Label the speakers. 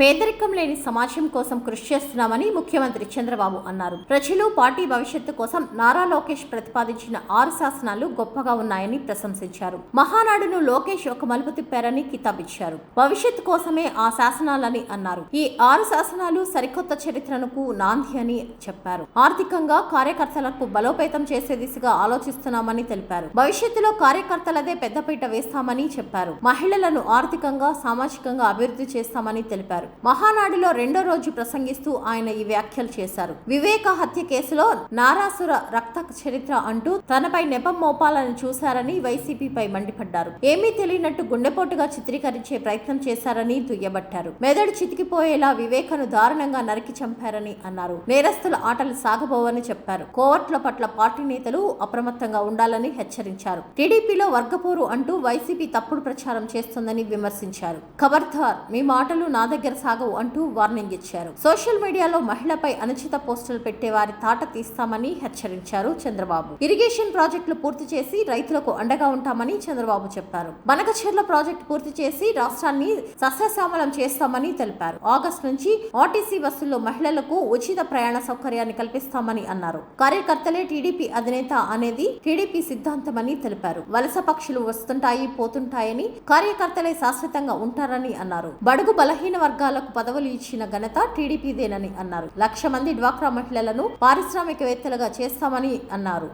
Speaker 1: పేదరికం లేని సమాజం కోసం కృషి చేస్తున్నామని ముఖ్యమంత్రి చంద్రబాబు అన్నారు. ప్రజలు పార్టీ భవిష్యత్తు కోసం నారా లోకేష్ ప్రతిపాదించిన ఆరు శాసనాలు గొప్పగా ఉన్నాయని ప్రశంసించారు. మహానాడును లోకేష్ ఒక మలుపు తిప్పారని కితాబిచ్చారు. భవిష్యత్తు కోసమే ఆ శాసనాలని అన్నారు. ఈ ఆరు శాసనాలు సరికొత్త చరిత్రనకు నాంది అని చెప్పారు. ఆర్థికంగా కార్యకర్తలకు బలోపేతం చేసే దిశగా ఆలోచిస్తున్నామని తెలిపారు. భవిష్యత్తులో కార్యకర్తలదే పెద్దపీట వేస్తామని చెప్పారు. మహిళలను ఆర్థికంగా సామాజికంగా అభివృద్ధి చేస్తామని తెలిపారు. మహానాడులో రెండో రోజు ప్రసంగిస్తూ ఆయన ఈ వ్యాఖ్యలు చేశారు. వివేక హత్య కేసులో నారాసుర రక్త చరిత్ర అంటూ తనపై నెపం మోపాలని చూశారని వైసీపీపై మండిపడ్డారు. ఏమీ తెలియనట్టు గుండెపోటుగా చిత్రీకరించే ప్రయత్నం చేశారని దుయ్యబట్టారు. మెదడు చితికిపోయేలా వివేకను దారుణంగా నరికి చంపారని అన్నారు. నేరస్తుల ఆటలు సాగబోవని చెప్పారు. కోవట్ల పట్ల పార్టీ నేతలు అప్రమత్తంగా ఉండాలని హెచ్చరించారు. టీడీపీలో వర్గపోరు అంటూ వైసీపీ తప్పుడు ప్రచారం చేస్తుందని విమర్శించారు. ఖబర్దార్ మీ మాటలు నా దగ్గర సాగవు అంటూ వార్నింగ్ ఇచ్చారు. సోషల్ మీడియాలో మహిళపై అనుచిత పోస్టులు పెట్టే వారి తాట తీస్తామని హెచ్చరించారు చంద్రబాబు. ఇరిగేషన్ ప్రాజెక్టులు పూర్తి చేసి రైతులకు అండగా ఉంటామని చంద్రబాబు చెప్పారు. బనకచెర్ల ప్రాజెక్టు పూర్తి చేసి రాష్ట్రాన్ని సస్యశ్యామలం చేస్తామని తెలిపారు. ఆగస్టు నుంచి ఆర్టీసీ బస్సుల్లో మహిళలకు ఉచిత ప్రయాణ సౌకర్యాన్ని కల్పిస్తామని అన్నారు. కార్యకర్తలే టీడీపీ అధినేత అనేది టీడీపీ సిద్ధాంతమని తెలిపారు. వలస పక్షులు వస్తుంటాయి పోతుంటాయని కార్యకర్తలే శాశ్వతంగా ఉంటారని అన్నారు. బడుగు బలహీన వర్గాలకు పదవులు ఇచ్చిన ఘనత టీడీపీదేనని అన్నారు. లక్ష మంది డ్వాక్రా మహిళలను పారిశ్రామికవేత్తలుగా చేస్తామని అన్నారు.